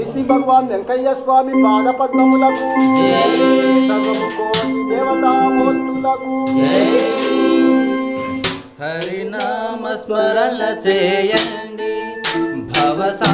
శ్రీ శ్రీ భగవాన్ వెంకయ్య స్వామి పాద పద్మములకు సర్వము కోటి దేవతామూర్తులకు హరినామ స్మరణ చేయండి. భవసా